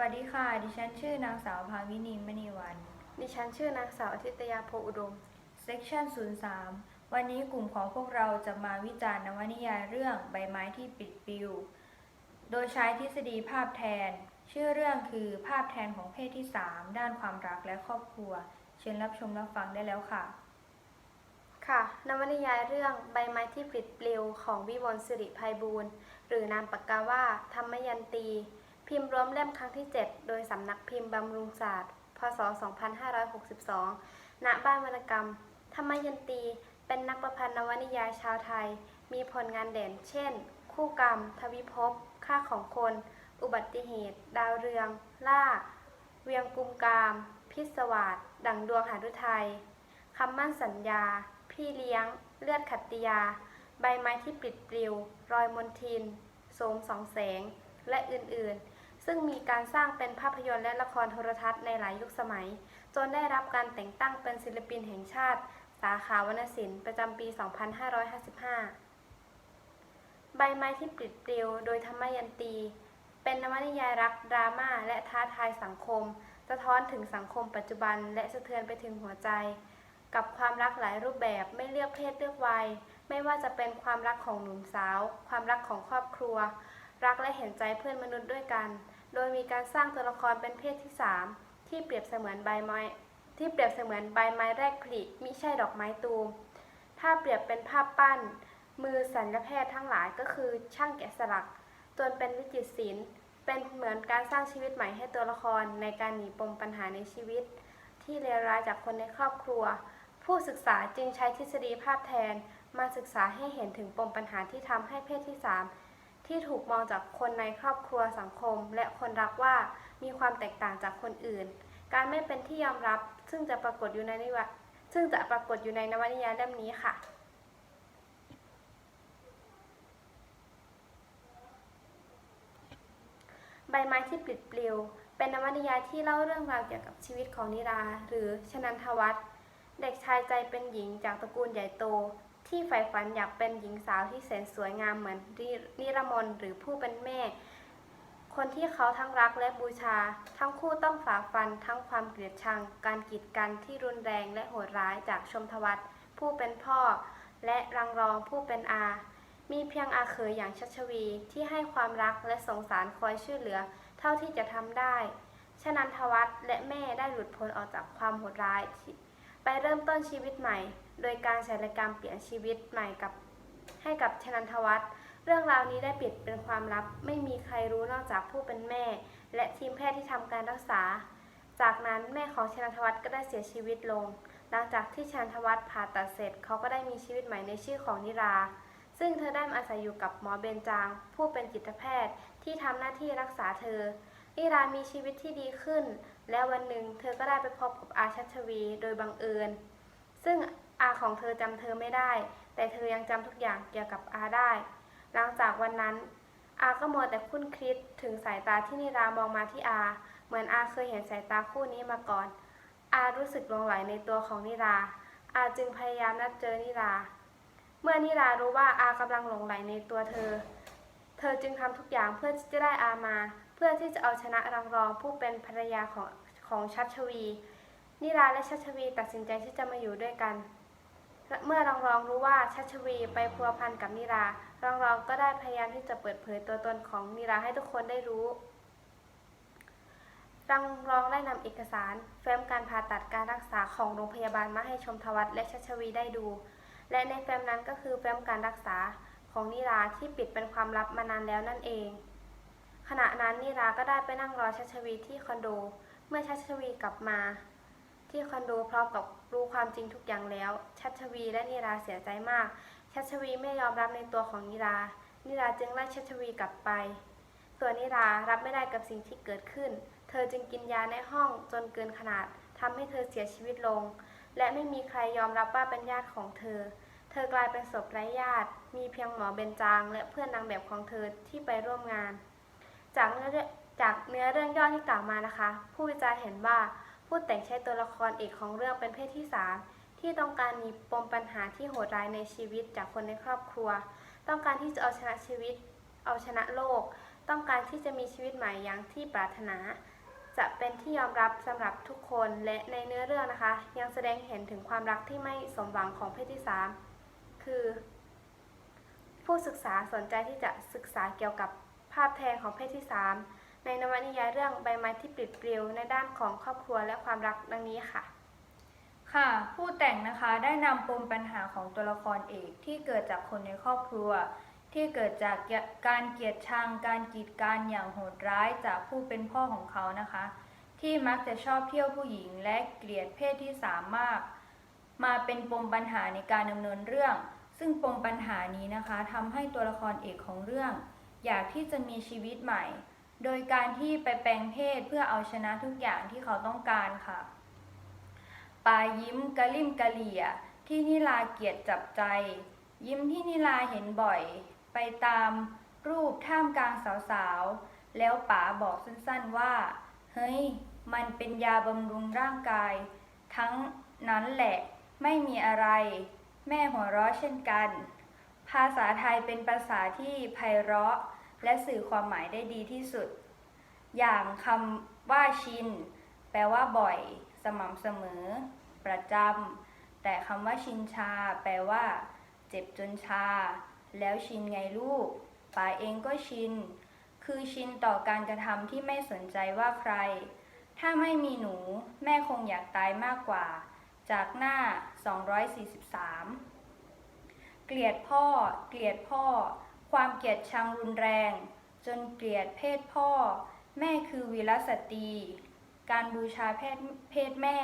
วัสดีค่ะ ดิฉันชื่อนางสาวภาวินีมณีวัน ดิฉันชื่อนางสาวอาทิตยาโพอุดม Section 03 วันนี้กลุ่มของพวกเราจะมาวิจารณ์นวนิยายเรื่องใบไม้ที่ปิดปลิว โดยใช้ทฤษฎีภาพแทน ชื่อเรื่องคือภาพแทนของเพศที่ 3 ด้านความรักและครอบครัว เชิญรับชมรับฟังได้แล้วค่ะ ค่ะ นวนิยายเรื่องใบไม้ที่ปลิดปลิวของวิมลสิริภัยบูรณ์หรือนามปากกาว่าธรรมยันตี พิมพ์รวมเล่มครั้งที่ 7 โดยสำนักพิมพ์บำรุงศาสตร์ พศ 2562 ณ บ้านวรรณกรรม ธรรมยันตี เป็นนักประพันธ์นวนิยายชาวไทย มีผลงานเด่น เช่น คู่กรรม ทวิภพ ค่าของคน อุบัติเหตุ ดาวเรือง ล่า เวียงกุมกาม พิศวาสดังดวงหาฤทัยคำมั่นสัญญา พี่เลี้ยง เลือดขัตติยา ใบไม้ที่ปลิดปลิว รอยมนทิน โสมสองแสง และอื่นๆ ซึ่งมีการสร้างเป็นภาพยนตร์และละครโทรทัศน์ในหลายยุคสมัย จนได้รับการแต่งตั้งเป็นศิลปินแห่งชาติ สาขาวรรณศิลป์ประจำปี 2555 ใบไม้ที่ปลิดปลิวโดยธรรมยันตี เป็นนวนิยายรักดราม่าและท้าทายสังคม สะท้อนถึงสังคมปัจจุบันและสะเทือนไปถึงหัวใจ กับความรักหลายรูปแบบไม่เลือกเพศเลือกวัย ไม่ว่าจะเป็นความรักของหนุ่มสาว ความรักของครอบครัว รักและเห็นใจเพื่อนมนุษย์ด้วยกัน โดยมีการสร้างตัวละครเป็นเพศที่ 3 ที่เปรียบเสมือนใบไม้ ที่เปรียบเสมือนใบไม้แรกผลิมิใช่ดอกไม้ตูม ถ้าเปรียบเป็นภาพปั้น มือสัญญแพทย์ทั้งหลายก็คือช่างแกะสลัก จนเป็นวิจิตรศิลป์ เป็นเหมือนการสร้างชีวิตใหม่ให้ตัวละครในการหนีปมปัญหาในชีวิต ที่เลวร้ายจากคนในครอบครัว ผู้ศึกษาจึงใช้ทฤษฎีภาพแทน มาศึกษาให้เห็นถึงปมปัญหาที่ทำให้เพศที่ 3 ที่ถูกมองจากคนในครอบครัวสังคม และคนรักว่ามีความแตกต่างจากคนอื่น การไม่เป็นที่ยอมรับซึ่งจะปรากฏอยู่ในนิวะซึ่งจะปรากฏอยู่ในนวนิยายเล่มนี้ค่ะ ใบไม้ที่ปลิดปลิว เป็นนวนิยายที่เล่าเรื่องราวเกี่ยวกับชีวิตของนิรา หรือชนันทวัฒน์เด็กชายใจเป็นหญิงจากตระกูลใหญ่โต ที่ใฝ่ฝันอยากเป็นหญิงสาวที่แสนสวยงามเหมือนนิรมนหรือผู้เป็นแม่ คนที่เขาทั้งรักและบูชา ทั้งคู่ต้องฝ่าฟันทั้งความเกลียดชัง การกีดกันที่รุนแรงและโหดร้ายจากชมทวัฒน์ผู้เป็นพ่อ และรังรองผู้เป็นอา มีเพียงอาเขยอย่างชัชวีที่ให้ความรักและสงสารคอยช่วยเหลือ เท่าที่จะทำได้ฉะนันทวัฒน์และแม่ได้หลุดพ้นออกจากความโหดร้าย ไปเริ่มต้นชีวิตใหม่ โดยการศัลยกรรมเปลี่ยนชีวิตใหม่กับให้กับชนันทวัฒน์เรื่องราวนี้ได้ปิดเป็นความลับ ไม่มีใครรู้นอกจากผู้เป็นแม่ และทีมแพทย์ที่ทำการรักษา จากนั้นแม่ของชนันทวัฒน์ก็ได้เสียชีวิตลง หลังจากที่ชนันทวัฒน์ผ่าตัดเสร็จ เขาก็ได้มีชีวิตใหม่ในชื่อของนิรา ซึ่งเธอได้มาอาศัยอยู่กับหมอเบญจาง ผู้เป็นจิตแพทย์ที่ทำหน้าที่รักษาเธอนิรามีชีวิตที่ดีขึ้น และวันหนึ่งเธอก็ได้ไปพบกับอาชัชวีโดยบังเอิญ ซึ่ง อาของเธอจำเธอไม่ได้ แต่เธอยังจำทุกอย่างเกี่ยวกับอาได้ หลังจากวันนั้น อาก็มัวแต่คุ้นคิดถึงสายตาที่นิรามองมาที่อา เหมือนอาเคยเห็นสายตาคู่นี้มาก่อน อารู้สึกหลงไหลในตัวของนิรา อาจึงพยายามนัดเจอนิรา เมื่อนิรารู้ว่าอากำลังหลงไหลในตัวเธอ เธอจึงทำทุกอย่างเพื่อที่จะได้อามา เพื่อที่จะเอาชนะรังรองผู้เป็นภรรยาของของชัชวีนิราและชัชวีตัดสินใจที่จะมาอยู่ด้วยกัน เมื่อรังรองรู้ว่าชัชวีไปพัวพันกับนิรารังรองก็ได้พยายามที่จะเปิดเผยตัวตนของนิราให้ทุกคนได้รู้รังรองได้นำเอกสารเฟ้มการผ่าตัดการรักษาของโรงพยาบาลมาให้ชมทวัฒน์และชัชวีได้ดู และในแฟ้มนั้นก็คือแฟ้มการรักษาของนิราที่ปิดเป็นความลับมานานแล้วนั่นเอง ขณะนั้นนิราก็ได้ไปนั่งรอชัชวีที่คอนโด เมื่อชัชวีกลับมา ที่คอนโดพร้อมกับ รู้ความจริงทุกอย่างแล้ว ชัชวีและนิราเสียใจมาก ชัชวีไม่ยอมรับในตัวของนิรา นิราจึงไล่ชัชวีกลับไป ส่วนนิรารับไม่ได้กับสิ่งที่เกิดขึ้น เธอจึงกินยาในห้องจนเกินขนาดทำให้เธอเสียชีวิตลง และไม่มีใครยอมรับว่าเป็นญาติของเธอ เธอกลายเป็นศพไร้ญาติ มีเพียงหมอเบญจาง และเพื่อนนางแบบของเธอที่ไปร่วมงาน จากเนื้อเรื่องจากเนื้อเรื่องย่อที่กล่าวมานะคะ ผู้วิจารณ์เห็นว่า ผู้แต่งใช้ตัวละครเอกของเรื่องเป็นเพศที่ 3 ที่ต้องการมีปมปัญหาที่โหดร้ายในชีวิตจากคนในครอบครัว ต้องการที่จะเอาชนะชีวิต เอาชนะโลก ต้องการที่จะมีชีวิตใหม่อย่างที่ปรารถนา จะเป็นที่ยอมรับสำหรับทุกคนและในเนื้อเรื่องนะคะ ยังแสดงเห็นถึงความรักที่ไม่สมหวังของเพศที่ 3 คือ ผู้ศึกษาสนใจที่จะศึกษาเกี่ยวกับภาพแทนของเพศที่ 3 ในนวนิยายเรื่องใบไม้ที่ปลิดปลิวในด้านของครอบครัวและความรักดังนี้ค่ะ ค่ะ ผู้แต่งนะคะได้นำปมปัญหาของตัวละครเอกที่เกิดจากคนในครอบครัว ที่เกิดจากการเกลียดชัง การกีดกันอย่างโหดร้ายจากผู้เป็นพ่อของเขานะคะ ที่มักจะชอบเที่ยวผู้หญิงและเกลียดเพศที่สามมาก มาเป็นปมปัญหาในการดำเนินเรื่อง ซึ่งปมปัญหานี้นะคะทำให้ตัวละครเอกของเรื่อง อยากที่จะมีชีวิตใหม่ โดยการที่ไปแปลงเพศเพื่อเอาชนะทุกอย่างที่เขาต้องการค่ะ ปายิ้มกะลิ่มกะเหลี่ย ที่นิลาเกียดจับใจ ยิ้มที่นิลาเห็นบ่อย ไปตามรูปท่ามกลางสาวๆ แล้วป๋าบอกสั้นๆว่า เฮ้ย มันเป็นยาบำรุงร่างกาย ทั้งนั้นแหละไม่มีอะไร แม่หัวเราะเช่นกัน ภาษาไทยเป็นภาษาที่ไพเราะ และสื่อความหมายได้ดีที่สุด อย่างคำว่าชิน แปลว่าบ่อย สม่ำเสมอ ประจำแต่คำว่าชินชา แปลว่า เจ็บจนชา แล้วชินไงลูกป๋าเองก็ชิน คือชินต่อการกระทำที่ไม่สนใจว่าใคร ถ้าไม่มีหนู แม่คงอยากตายมากกว่า จากหน้า 243 เกลียดพ่อ เกลียดพ่อ ความเกลียดชังรุนแรง จนเกลียดเพศพ่อ แม่คือวีรสตรี การบูชาเพศเพศแม่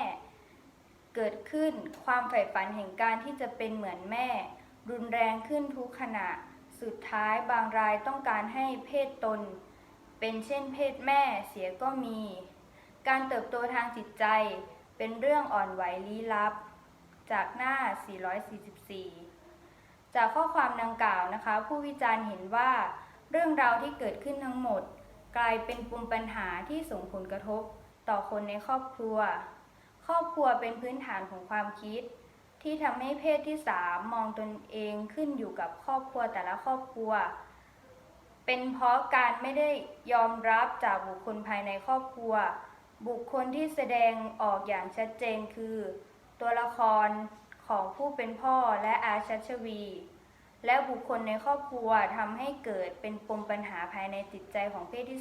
เกิดขึ้นความใฝ่ฝันแห่งการที่จะเป็นเหมือนแม่ รุนแรงขึ้นทุกขณะ สุดท้ายบางรายต้องการให้เพศตน เป็นเช่นเพศแม่เสียก็มี การเติบโตทางจิตใจเป็นเรื่องอ่อนไหวลี้ลับ จากหน้า 444 จากข้อความดังกล่าวนะคะ ผู้วิจารณ์เห็นว่า เรื่องราวที่เกิดขึ้นทั้งหมด กลายเป็นปมปัญหาที่ส่งผลกระทบ ต่อคนในครอบครัว ครอบครัวเป็นพื้นฐานของความคิด ที่ทำให้เพศที่สามมองตนเองขึ้นอยู่กับครอบครัวแต่ละครอบครัว เป็นเพราะการไม่ได้ยอมรับจากบุคคลภายในครอบครัว บุคคลที่แสดงออกอย่างชัดเจนคือ ตัวละคร ของผู้เป็นพ่อและอาชัชวี และบุคคลในครอบครัวทำให้เกิดเป็นปมปัญหาภายในจิตใจของเพศที่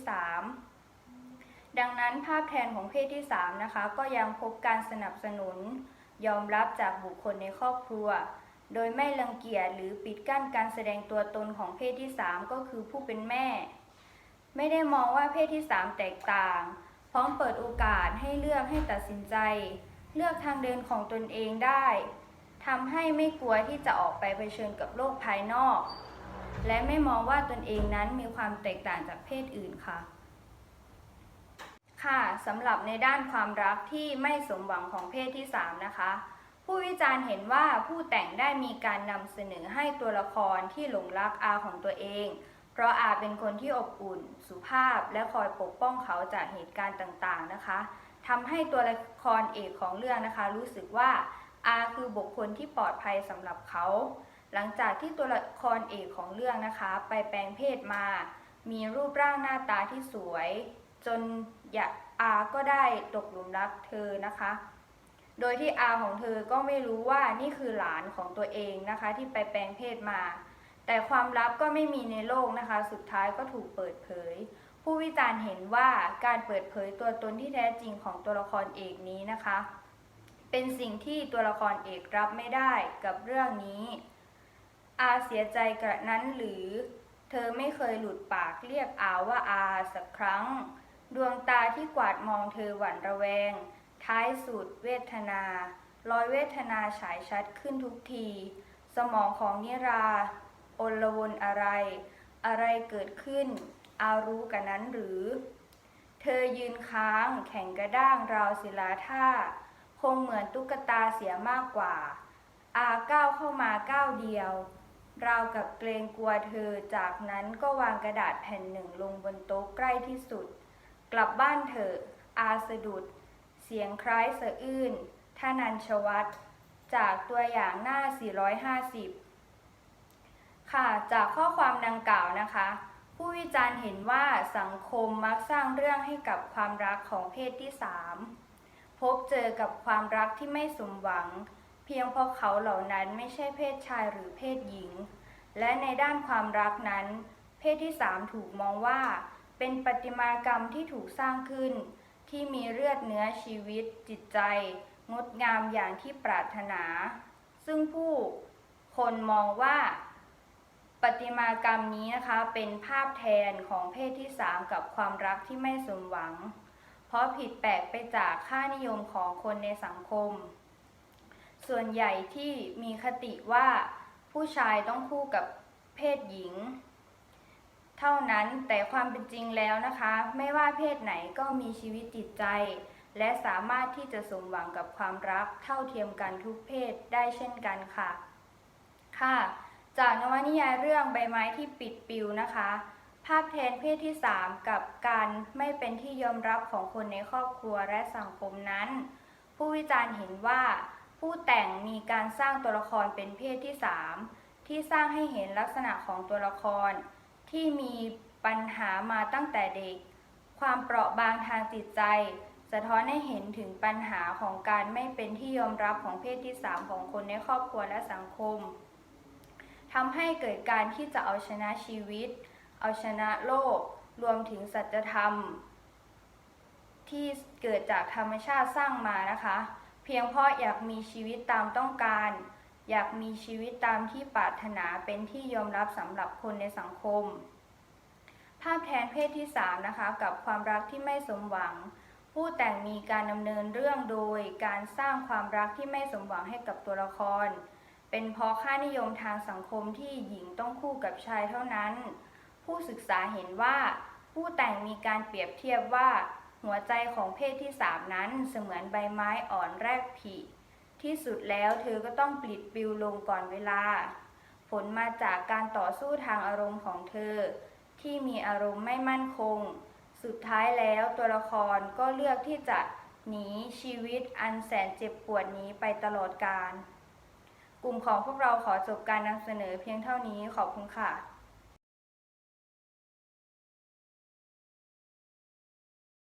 3 ดังนั้นภาพแทนของเพศที่ 3 นะคะ ก็ยังพบการสนับสนุน ยอมรับจากบุคคลในครอบครัว โดยไม่รังเกียจหรือปิดกั้นการแสดงตัวตนของเพศที่ 3 ก็คือผู้เป็นแม่ ไม่ได้มองว่าเพศที่ 3 แตกต่าง พร้อมเปิดโอกาสให้เลือกให้ตัดสินใจ เลือกทางเดินของตนเองได้ ทำให้ไม่กลัวที่จะออกไปเผชิญกับโลกภายนอก และไม่มองว่าตนเองนั้นมีความแตกต่างจากเพศอื่นค่ะ ค่ะสำหรับในด้านความรักที่ไม่สมหวังของเพศที่ 3 นะคะ ผู้วิจารณ์เห็นว่าผู้แต่งได้มีการนำเสนอให้ตัวละครที่หลงรักอาของตัวเอง เพราะอาเป็นคนที่อบอุ่น สุภาพ และคอยปกป้องเขาจากเหตุการณ์ต่างๆนะคะทำให้ตัวละครเอกของเรื่องนะคะ รู้สึกว่า อาคือบุคคลที่ปลอดภัยสำหรับเขา หลังจากที่ตัวละครเอกของเรื่องนะคะ ไปแปลงเพศมา มีรูปร่างหน้าตาที่สวย จนอยากอาก็ได้ตกหลุมรักเธอนะคะ โดยที่อาของเธอก็ไม่รู้ว่านี่คือหลานของตัวเองนะคะ ที่ไปแปลงเพศมา แต่ความลับก็ไม่มีในโลกนะคะ สุดท้ายก็ถูกเปิดเผย ผู้วิจารณ์เห็นว่าการเปิดเผยตัวตนที่แท้จริงของตัวละครเอกนี้นะคะ เป็นสิ่งที่ตัวละครเอกรับไม่ได้กับเรื่องนี้ อาเสียใจกระนั้นหรือ เธอไม่เคยหลุดปากเรียกอาว่าอาสักครั้ง ดวงตาที่กวาดมองเธอหวั่นระแวง ท้ายสุดเวทนา รอยเวทนาฉายชัดขึ้นทุกที สมองของนิราอลวนอะไร อะไรเกิดขึ้น อารู้กันนั้นหรือ เธอยืนค้างแข็งกระด้างราวศิลาท่า คงเหมือนตุ๊กตาเสียมากกว่า อาก้าวเข้ามาก้าวเดียว ราวกับเกรงกลัวเธอ จากนั้นก็วางกระดาษแผ่นหนึ่งลงบนโต๊ะใกล้ที่สุด กลับบ้านเถอะ อาสะดุด เสียงคล้ายสะอื้นท่านันชวัตจากตัวอย่างหน้า 450 ค่ะ จากข้อความดังกล่าวนะคะผผู้วิจารณ์เห็นว่าสังคมมักสร้างเรื่องให้กับความรักของเพศที่สาม พบเจอกับความรักที่ไม่สมหวัง เพียงเพราะเขาเหล่านั้นไม่ใช่เพศชายหรือเพศหญิง และในด้านความรักนั้น เพศที่สามถูกมองว่า เป็นประติมากรรมที่ถูกสร้างขึ้น ที่มีเลือดเนื้อชีวิต จิตใจ งดงามอย่างที่ปรารถนา ซึ่งผู้คนมองว่าประติมากรรมนี้นะคะเป็นภาพแทนของเพศที่สามกับความรักที่ไม่สมหวัง เพราะผิดแปลกไปจากค่านิยมของคนในสังคม ส่วนใหญ่ที่มีคติว่าผู้ชายต้องคู่กับเพศหญิง เท่านั้นแต่ความเป็นจริงแล้วนะคะ ไม่ว่าเพศไหนก็มีชีวิตจิตใจ และสามารถที่จะสมหวังกับความรักเท่าเทียมกันทุกเพศได้เช่นกันค่ะ ค่ะ จากนวนิยายเรื่องใบไม้ที่ปิดปิวนะคะ ภาพแทนเพศที่ 3 กับการไม่เป็นที่ยอมรับของคนในครอบครัวและสังคมนั้น ผู้วิจารณ์เห็นว่า ผู้แต่งมีการสร้างตัวละครเป็นเพศที่ 3 ที่สร้างให้เห็นลักษณะของตัวละคร ที่มีปัญหามาตั้งแต่เด็ก ความเปราะบางทางจิตใจ สะท้อนให้เห็นถึงปัญหาของการไม่เป็นที่ยอมรับของเพศที่ 3 ของคนในครอบครัวและสังคมทำให้เกิดการที่จะเอาชนะชีวิต เอาชนะโลก รวมถึงสัจธรรม ที่เกิดจากธรรมชาติสร้างมานะคะ เพียงเพราะอยากมีชีวิตตามต้องการ อยากมีชีวิตตามที่ปรารถนาเป็นที่ยอมรับสำหรับคนในสังคม ภาพแทนเพศที่ 3 นะคะ กับความรักที่ไม่สมหวัง ผู้แต่งมีการดำเนินเรื่องโดยการสร้างความรักที่ไม่สมหวังให้กับตัวละครเป็นเพราะค่านิยมทางสังคมที่หญิงต้องคู่กับชายเท่านั้น ผู้ศึกษาเห็นว่า ผู้แต่งมีการเปรียบเทียบว่า หัวใจของเพศที่3นั้นเสมือนใบไม้อ่อนแรกผลิที่สุดแล้วเธอก็ต้องปลิดปลิวลงก่อนเวลา ผลมาจากการต่อสู้ทางอารมณ์ของเธอ ที่มีอารมณ์ไม่มั่นคง สุดท้ายแล้วตัวละครก็เลือกที่จะหนีชีวิตอันแสนเจ็บปวดนี้ไปตลอดกาลกลุ่มของพวกเราขอจบการนำเสนอเพียงเท่านี้ขอบคุณค่ะ